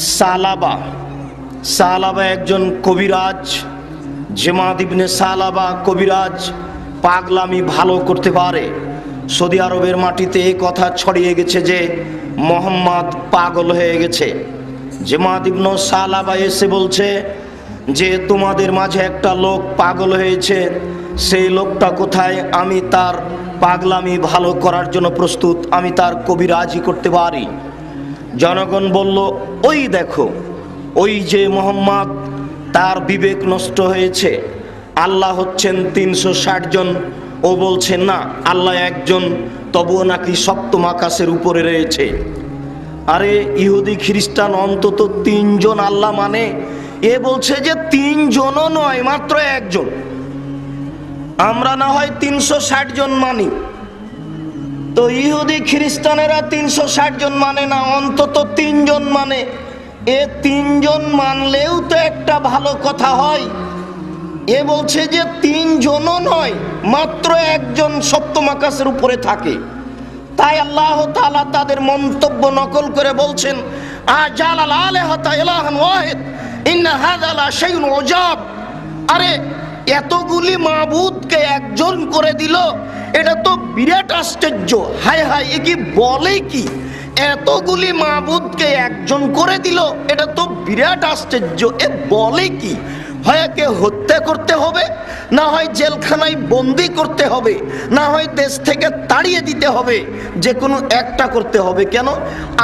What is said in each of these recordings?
সালাবা। সালাবা একজন কবিরাজ জেমাদ ইবনে সালাবা কবিরাজ, পাগলামি ভালো করতে পারে। সৌদি আরবের মাটিতে এই কথা ছড়িয়ে গেছে যে, মোহাম্মদ পাগল হয়ে গেছে। জেমাদ ইবনে সালাবা এসে বলছে যে, তোমাদের মাঝে একটা লোক পাগল হয়েছে। সেই লোকটা কোথায়? আমি তার পাগলামি ভালো করার জন্য প্রস্তুত। আমি তার কবিরাজি করতে পারি। জনগণ বলল, ওই দেখো, ওই যে মোহাম্মদ, তার বিবেক নষ্ট হয়েছে। আল্লাহ হচ্ছেন তিনশো ষাট জন। ও বলছে, না, আল্লাহ একজন, তবুও নাকি সপ্তম আকাশের উপরে রয়েছে। আরে, ইহুদি খ্রিস্টান অন্তত তিনজন আল্লাহ মানে? এ বলছে যে তিনজনও নয়, মাত্র একজন। আমরা না হয় তিনশো ষাট জন মানি। তো ইহুদি খ্রিস্টানেরা তিনশো ষাট জন মানে না, অন্তত তিনজন মানে। এ তিনজন মানলেও তো একটা ভালো কথা হয়। এ বলছে যে তিনজনও নয়, মাত্র একজন সপ্তম আকাশের উপরে থাকে। তাই আল্লাহ তাআলা তাদের মন্তব্য নকল করে বলছেন আরে, এতগুলি মাবুদকে একজন করে দিল এটা তো বিরাট আশ্চর্য। হায় হায়, এ কি বলে কি? এতগুলি মাবুদকে একজন করে দিল, এটা তো বিরাট আশ্চর্য। এ বলে কি? হয় হত্যা করতে হবে, না হয় জেলখানায় বন্দি করতে হবে, না হয় দেশ থেকে তাড়িয়ে দিতে হবে যে কোনো একটা করতে হবে। কেন?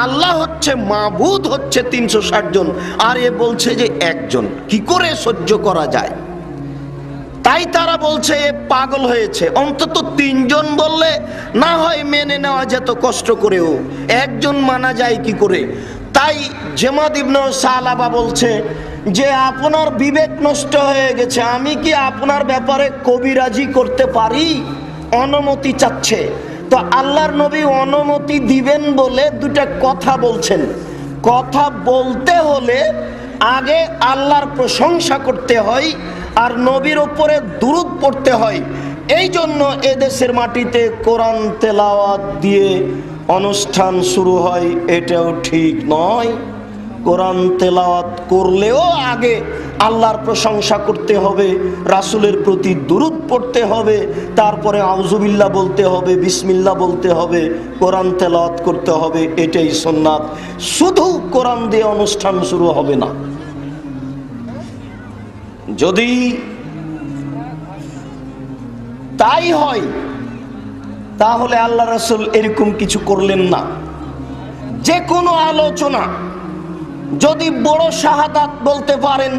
আল্লাহ হচ্ছে মাবুদ হচ্ছে তিনশো ষাট জন, আর এ বলছে যে একজন। কি করে সহ্য করা যায়? তাই তারা বলছে পাগল হয়েছে। অন্তত তিনজন বললে, না হয় মেনে নেওয়া যেত কষ্ট করেও, একজন মানা যায় কি করে? তাই জেমাদ ইবনে সালাবা বলছে, যে আপনার বিবেক নষ্ট হয়ে গেছে, আমি কি আপনার ব্যাপারে কবিরাজি করতে পারি? অনুমতি চাচ্ছে। তো আল্লাহর নবী অনুমতি দিবেন বলে দুটা কথা বলছেন। কথা বলতে হলে আগে আল্লাহর প্রশংসা করতে হয় আর নবীর ওপরে দুরুদ পড়তে হয়। এই জন্য এদেশের মাটিতে কোরআন তেলাওয়াত দিয়ে অনুষ্ঠান শুরু হয়। এটাও ঠিক নয়। কোরআন তেলাওয়াত করলেও আগে আল্লাহর প্রশংসা করতে হবে, রাসুলের প্রতি দুরুদ পড়তে হবে, তারপরে আউজুবিল্লাহ বলতে হবে বিসমিল্লা বলতে হবে, কোরআন তেলাওয়াত করতে হবে, এটাই সুন্নাত। শুধু কোরআন দিয়ে অনুষ্ঠান শুরু হবে না। যদি তাই হয়, তাহলে আল্লাহ রসুল এরকম কিছু করলেন না। যে কোনো আলোচনা, যদি বড় শাহাদাত বলতে পারেন,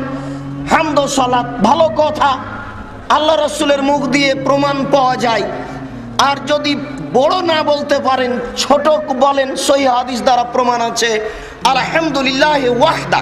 হামদ সালাত, ভালো কথা, আল্লাহ রসুলের মুখ দিয়ে প্রমাণ পাওয়া যায়। আর যদি বড় না বলতে পারেন, ছোট বলেন, সহি হাদিস দ্বারা প্রমাণ আছে, আলহামদুলিল্লাহ ওয়াহদা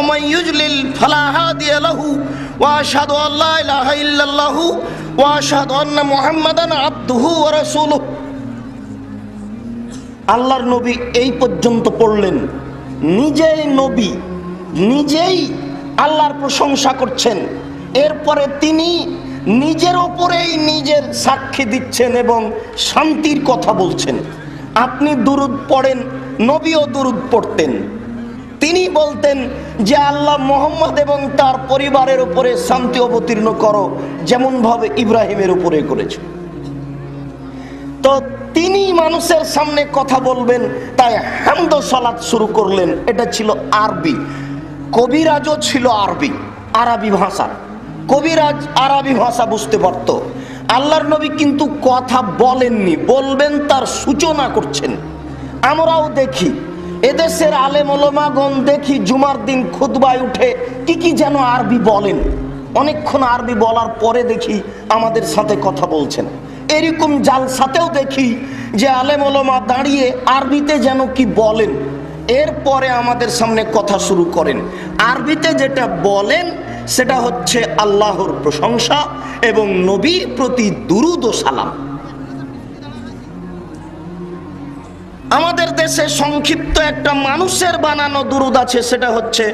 ইউজলিল ফালা হাদিয়া লাহু ওয়া আশহাদু আল্লা ইলাহা ইল্লাল্লাহু ওয়া আশহাদু আন্না মুহাম্মাদান আবদুহু ওয়া রাসূলুহু। আল্লাহর নবী এই পর্যন্ত পড়লেন। নিজেই নবী, নিজেই আল্লাহর প্রশংসা করছেন। এরপরে তিনি নিজের ওপরেই নিজের সাক্ষী দিচ্ছেন এবং শান্তির কথা বলছেন। আপনি দুরুদ পড়েন, নবীও দুরুদ পড়তেন। তিনি বলতেন যে আল্লাহ মোহাম্মদ এবং তার পরিবারের উপরে শান্তি অবতীর্ণ করো, যেমনভাবে ইব্রাহিমের উপরে করেছে। তো তিনি মানুষের সামনে কথা বলবেন, তাই হামদ সালাত শুরু করলেন। এটা ছিল আরবি। কবিরাজও ছিল আরবি আরবি ভাষা। কবিরাজ আরবি ভাষা বুঝতে পারত। আল্লাহর নবী কিন্তু কথা বলেননি, বলবেন তার সূচনা করছেন। আমরাও দেখি। এদেশের আলেম ওলমাগণ দেখি জুমার দিন খুতবায় উঠে কি কি যেন আরবি বলেন। অনেকক্ষণ আরবি বলার পরে দেখি আমাদের সাথে কথা বলছেন। এরকম জালসাতেও দেখি যে আলেম ওলমা দাঁড়িয়ে আরবিতে যেন কি বলেন। এরপরে আমাদের সামনে কথা শুরু করেন। আরবিতে যেটা বলেন, সেটা হচ্ছে আল্লাহর প্রশংসা এবং নবীর প্রতি দুরুদ সালাম। আমাদের দেশে সংক্ষিপ্ত একটা মানুষের বানানো দুরুদ আছে, সেটা হচ্ছে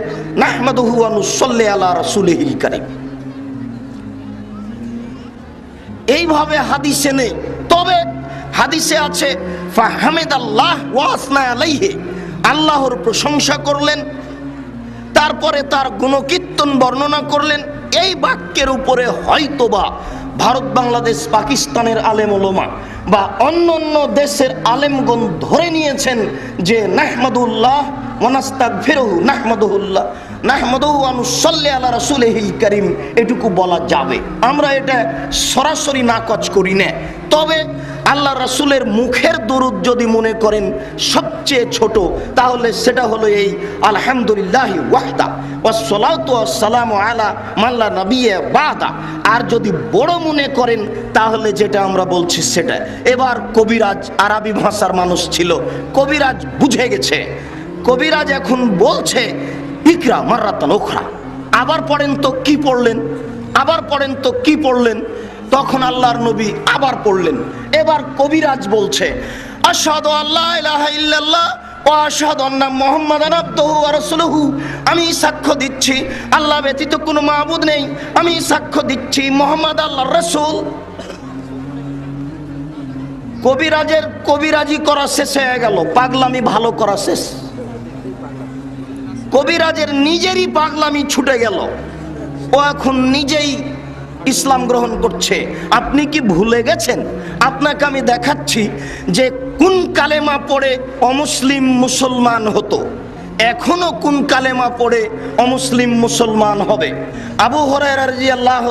এইভাবে হাদিসে নেই। তবে হাদিসে আছে আল্লাহর প্রশংসা করলেন, তারপরে তার গুণকীর্তন বর্ণনা করলেন। এই বাক্যের উপরে হয়তোবা ভারত, বাংলাদেশ, পাকিস্তানের আলেম ওলমা বা অন্য অন্য দেশের আলেমগণ ধরে নিয়েছেন যে নাহমাদুল্লাহ মনাস্তাক ফেরহু নাহমাদুল্লাহ নাহমাদুহু আল্লাহ আলা রাসূলিহিল করিম। এটুকু বলা যাবে। আমরা এটা সরাসরি নাকচ করি না। তবে আল্লাহ রসুলের মুখের দরুদ যদি মনে করেন সবচেয়ে ছোট, তাহলে সেটা হলো এই আলহামদুলিল্লাহ ওয়াহদা ওয়াসসালামু আলা মাল্লা নবিয়ে বাদা। আর যদি বড় মনে করেন, তাহলে যেটা আমরা বলছি সেটা। এবার কবিরাজ আরবি ভাষার মানুষ ছিল, কবিরাজ বুঝে গেছে। কবিরাজ এখন বলছে, ইকরা মার্রাতান ওখরা আবার পড়েন তো কি পড়লেন? আবার পড়েন তো কি পড়লেন? তখন আল্লাহর নবী আবার পড়লেন। এবার কবিরাজ বলছে, আশহাদু আল্লাহ ইলাহা ইল্লাল্লাহ আমি সাক্ষ্য দিচ্ছি, আল্লাহ ব্যতীত কোনো মাবুদ নেই। আমি সাক্ষ্য দিচ্ছি মোহাম্মদ আল্লাহর রাসূল। কবিরাজের কবিরাজি করা শেষ হয়ে গেল, পাগলামি ভালো করা শেষ। কবিরাজের নিজেরই পাগলামি ছুটে গেল। ও এখন নিজেই ইসলাম গ্রহণ করছে। আপনি কি ভুলে গেছেন? আপনাকে আমি দেখাচ্ছি যে কোন কালেমা পড়ে অমুসলিম মুসলমান হতো। এখনও কোন কালেমা পড়ে অমুসলিম মুসলমান হবে। আবু হরাই আল্লাহ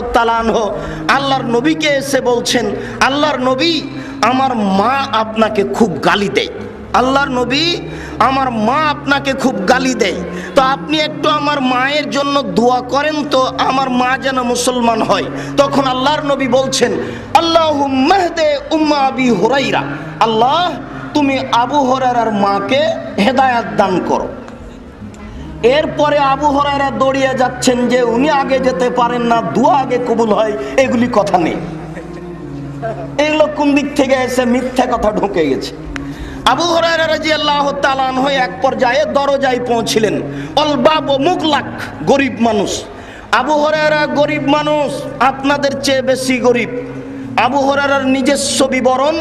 আল্লাহর নবীকে এসে বলছেন, আল্লাহর নবী আমার মা আপনাকে খুব গালি দেয়। আল্লাহর নবী আমার মা আপনাকে খুব গালি দেয়। তো আপনি একটু আমার মায়ের জন্য দোয়া করেন তো আমার মা যেন মুসলমান হয়। তখন আল্লাহর নবী বলছেন আল্লাহ মেহদে উম্মা আবি হুরাইরা, আল্লাহ তুমি আবু হরার মাকে হেদায়াত দান করো। এরপরে আবু হরাইরা দৌড়িয়ে যাচ্ছেন যে উনি আগে যেতে পারেন না, দোয়া আগে কবুল হয়, এগুলি কথা নেই। এগুলো কোন দিক থেকে এসে মিথ্যা কথা ঢুকে গেছে। আবু আল্লাহ আনহু এক পর্যায়ে দরজায় পৌঁছিলেন। অলবাব মুখ লাখ গরিব মানুষ। আবু হরারা গরিব মানুষ, আপনাদের চেয়ে বেশি গরিব। আবু হরার নিজস্ব বিবরণ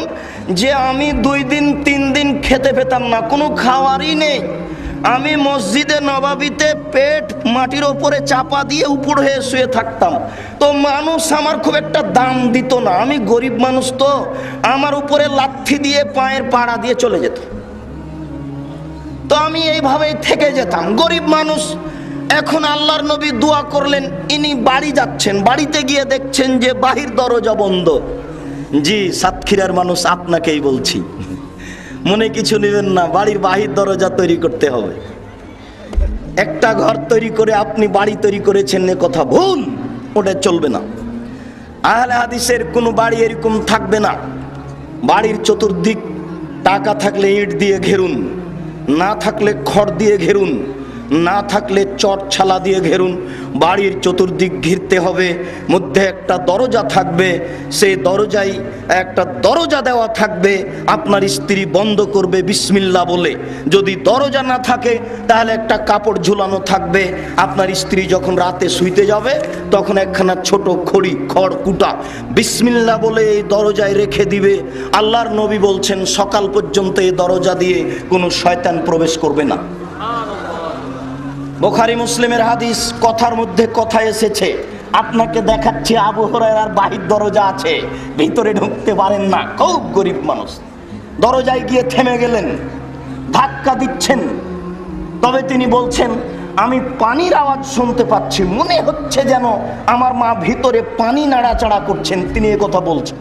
যে আমি দুই দিন, তিন দিন খেতে পেতাম না, কোনো খাওয়ারই নেই। আমি মসজিদে নবাবিতে পেট মাটির ওপরে চাপা দিয়ে উপর হয়ে শুয়ে থাকতাম। তো মানুষ আমার খুব একটা দাম দিত না। আমি গরিব মানুষ তো। আমার উপরে লাথি দিয়ে পায়ের পাড়া দিয়ে চলে যেত। তো আমি এইভাবেই থেকে যেতাম। গরিব মানুষ, এখন আল্লাহর নবী দোয়া করলেন, ইনি বাড়ি যাচ্ছেন। বাড়িতে গিয়ে দেখছেন যে বাহির দরজা বন্ধ। জি, সাতক্ষীরার মানুষ আপনাকেই বলছি। মনে কিছু নেবেন না, বাড়ির বাহির দরজা তৈরি করতে হবে। একটা ঘর তৈরি করে আপনি বাড়ি তৈরি করেছেন এ কথা, ভুল! ওটা চলবে না। আহলে হাদিসের কোনো বাড়ি এরকম থাকবে না। বাড়ির চতুর্দিক টাকা থাকলে ইট দিয়ে ঘেরুন, না থাকলে খড় দিয়ে ঘেরুন। না থাকলে চট ছালা দিয়ে ঘেরুন। বাড়ির চতুর্দিক ঘিরতে হবে, মধ্যে একটা দরজা থাকবে সেই দরজায় একটা দরজা দেওয়া থাকবে, আপনার স্ত্রী বন্ধ করবে বিসমিল্লা বলে। যদি দরজা না থাকে, তাহলে একটা কাপড় ঝুলানো থাকবে। আপনার স্ত্রী যখন রাতে শুইতে যাবে, তখন একখানা ছোট খড়ি, খড় কুটা বিসমিল্লা বলে এই দরজায় রেখে দিবে। আল্লাহর নবী বলছেন, সকাল পর্যন্ত এই দরজা দিয়ে কোনো শয়তান প্রবেশ করবে না। বোখারি মুসলিমের হাদিস, কথার মধ্যে কথা এসেছে। আপনাকে দেখাচ্ছি আবু হরাইরার বাহির দরজা আছে। ভিতরে ঢুকতে পারেন না, খুব গরিব মানুষ। দরজায় গিয়ে থেমে গেলেন, ধাক্কা দিচ্ছেন। তবে তিনি বলছেন, আমি পানির আওয়াজ শুনতে পাচ্ছি, মনে হচ্ছে যেন আমার মা ভিতরে পানি নাড়াচাড়া করছেন। তিনি কথা বলছেন।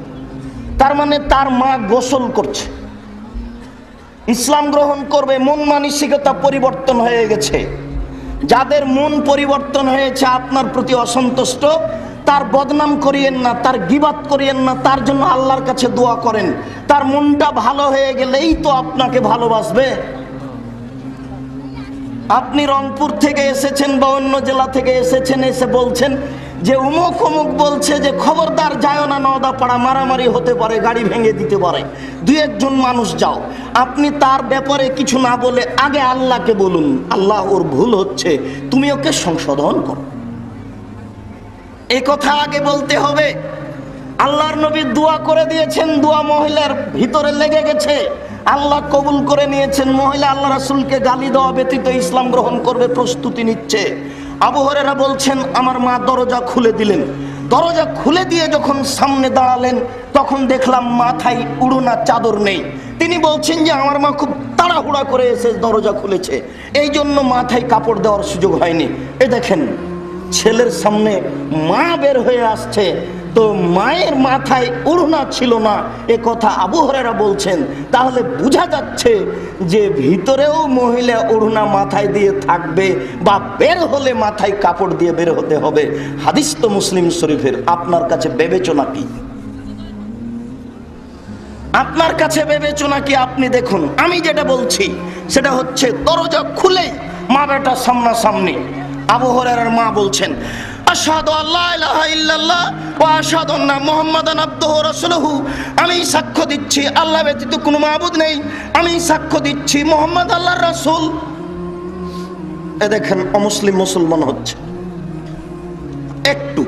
তার মানে তার মা গোসল করছে। ইসলাম গ্রহণ করবে, মন মানসিকতা পরিবর্তন হয়ে গেছে। যাদের মন পরিবর্তন হয়েছে, আপনার প্রতি অসন্তুষ্ট, তার বদনাম করিয়েন না, তার গিবাত করিয়েন না, তার জন্য আল্লাহর কাছে দোয়া করেন। তার মনটা ভালো হয়ে গেলেই তো আপনাকে ভালোবাসবে। আপনি রংপুর থেকে এসেছেন বা অন্য জেলা থেকে এসেছেন, এসে বলছেন যে উমুক অমুক বলছে যে খবরদার যায় না নদা পাড়া মারামারি হতে পারে, গাড়ি ভেঙে দিতে পারে। দু একজন মানুষ যাও, আপনি তার ব্যাপারে কিছু না বলে আগে আল্লাহকে বলুন, আল্লাহ ওর ভুল হচ্ছে, তুমি ওকে সংশোধন করো। এই কথা আগে বলতে হবে, আল্লাহর নবী দোয়া করে দিয়েছেন, দোয়া মহিলার ভিতরে লেগে গেছে। আল্লাহ কবুল করে নিয়েছেন, মহিলা আল্লাহ রাসুলকে গালি দেওয়া ব্যতীত ইসলাম গ্রহণ করবে, প্রস্তুতি নিচ্ছে। আবু হরেরা বলছেন, আমার মা দরজা খুলে দিলেন। দরজা খুলে দিয়ে যখন সামনে দাঁড়ালেন, তখন দেখলাম মাথায় উড়োনা চাদর নেই। তিনি বলছেন যে, আমার মা খুব তাড়াহুড়া করে এসে দরজা খুলেছে। এই জন্য মাথায় কাপড় দেওয়ার সুযোগ হয়নি। এ দেখেন, ছেলের সামনে মা বের হয়ে আসছে। তো মায়ের মাথায় উড়না ছিল না। এ কথা আবু হরেরা বলছেন। তাহলে বোঝা যাচ্ছে যে ভিতরেও মহিলা উড়না মাথায় দিয়ে থাকবে বা বের হলে মাথায় কাপড় দিয়ে বের হতে হবে। হাদিস তো মুসলিম শরীফের। আপনার কাছে বিবেচনা কি? আপনার কাছে বিবেচনা কি? আপনি দেখুন। আমি যেটা বলছি, সেটা হচ্ছে দরজা খুলেই মা বেটা সামনাসামনি। আবু হরেরার মা বলছেন আশহাদু আল্লাহ ইলাহা ইল্লাল্লাহ ওয়া আশহাদু আন্না মুহাম্মাদান আবদুহু রাসূলুহু। আমি সাক্ষ্য দিচ্ছি, আল্লাহ ব্যতীত কোনো মাবুদ নেই। আমি সাক্ষ্য দিচ্ছি মুহাম্মদ আল্লাহর রাসূল। এ দেখেন, অমুসলিম মুসলমান হচ্ছে। একটু